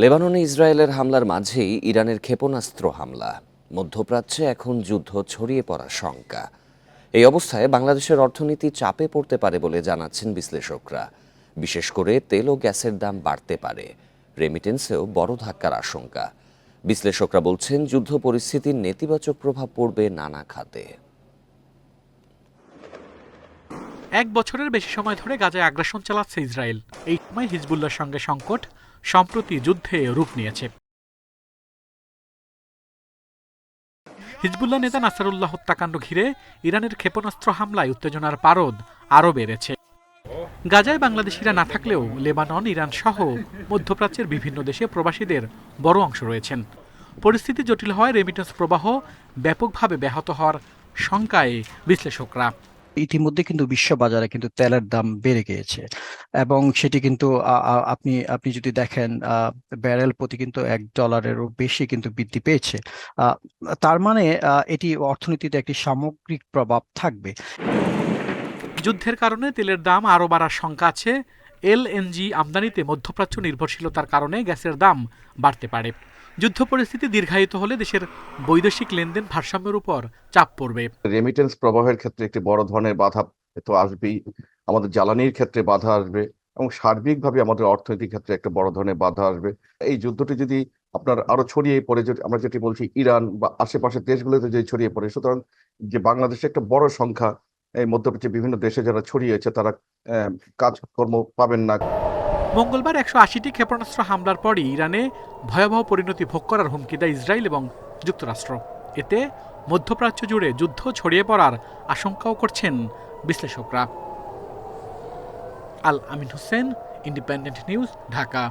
লেবাননে ইসরায়েলের হামলার মাঝেই ইরানের ক্ষেপণাস্ত্র হামলা। মধ্যপ্রাচ্যে এখন যুদ্ধ ছড়িয়ে পড়ার শঙ্কা। এই অবস্থায় বাংলাদেশের অর্থনীতি চাপে পড়তে পারে বলে জানাচ্ছেন বিশ্লেষকরা। বিশেষ করে তেল ও গ্যাসের দাম বাড়তে পারে। রেমিটেন্সেও বড় ধাক্কার আশঙ্কা। বিশ্লেষকরা বলছেন, যুদ্ধ পরিস্থিতির নেতিবাচক প্রভাব পড়বে নানা খাতে। এক বছরের বেশি সময় ধরে গাজায় আগ্রাসন চালাচ্ছে ইসরায়েল। এই সময় হিজবুল্লার সঙ্গে সংকট সম্প্রতি যুদ্ধে রূপ নিয়েছে। হিজবুল্লাহ নেতা নাসারুল্লাহ হত্যাকাণ্ড ঘিরে ইরানের ক্ষেপণাস্ত্র হামলায় উত্তেজনার পারদ আরও বেড়েছে। গাজায় বাংলাদেশিরা না থাকলেও লেবানন, ইরান সহ মধ্যপ্রাচ্যের বিভিন্ন দেশে প্রবাসীদের বড় অংশ রয়েছেন। পরিস্থিতি জটিল হওয়ায় রেমিটেন্স প্রবাহ ব্যাপকভাবে ব্যাহত হওয়ার শঙ্কায় বিশ্লেষকরা। ইতিমধ্যে কিন্তু বিশ্ব বাজারে কিন্তু তেলের দাম বেড়ে গিয়েছে। এবং সেটি কিন্তু আপনি আপনি যদি দেখেন ব্যারেল প্রতি কিন্তু এক ডলারেরও বেশি কিন্তু বৃদ্ধি পেয়েছে। তার মানে এটি অর্থনীতিতে একটি সামগ্রিক প্রভাব থাকবে। যুদ্ধের কারণে তেলের দাম আরও বাড়ার শঙ্কা আছে। এলএনজি আমদানিতে মধ্যপ্রাচ্য নির্ভরশীলতার কারণে গ্যাসের দাম বাড়তে পারে। যুদ্ধ পরিস্থিতি দীর্ঘায়িত হলে দেশের বৈদেশিক লেনদেন ভারসাম্যের উপর চাপ পড়বে। রেমিটেন্স প্রবাহের ক্ষেত্রে একটি বড় ধরনের বাধা তো আসবেই। আমাদের জ্বালানির ক্ষেত্রে বাধা আসবে এবং সার্বিকভাবে আমাদের অর্থনৈতিক ক্ষেত্রে একটা বড় ধরনের বাধা আসবে। এই যুদ্ধটি যদি আপনার আরও ছড়িয়ে পড়ে আমরা যেটি বলছি, ইরান বা আশেপাশের দেশগুলোতে যদি ছড়িয়ে পড়ে, সুতরাং যে বাংলাদেশে একটা বড় সংখ্যা এই মধ্যপ্রাচ্যের বিভিন্ন দেশে যারা ছড়িয়েছে তারা কাজকর্ম পাবেন না। মঙ্গলবার একশো আশিটি ক্ষেপণাস্ত্র হামলার পরই ইরানে ভয়াবহ পরিণতি ভোগ করার হুমকি দেয় ইসরায়েল এবং যুক্তরাষ্ট্র। এতে মধ্যপ্রাচ্য জুড়ে যুদ্ধ ছড়িয়ে পড়ার আশঙ্কাও করছেন বিশ্লেষকরা। Al Amin Hossain, independent news, Dhaka.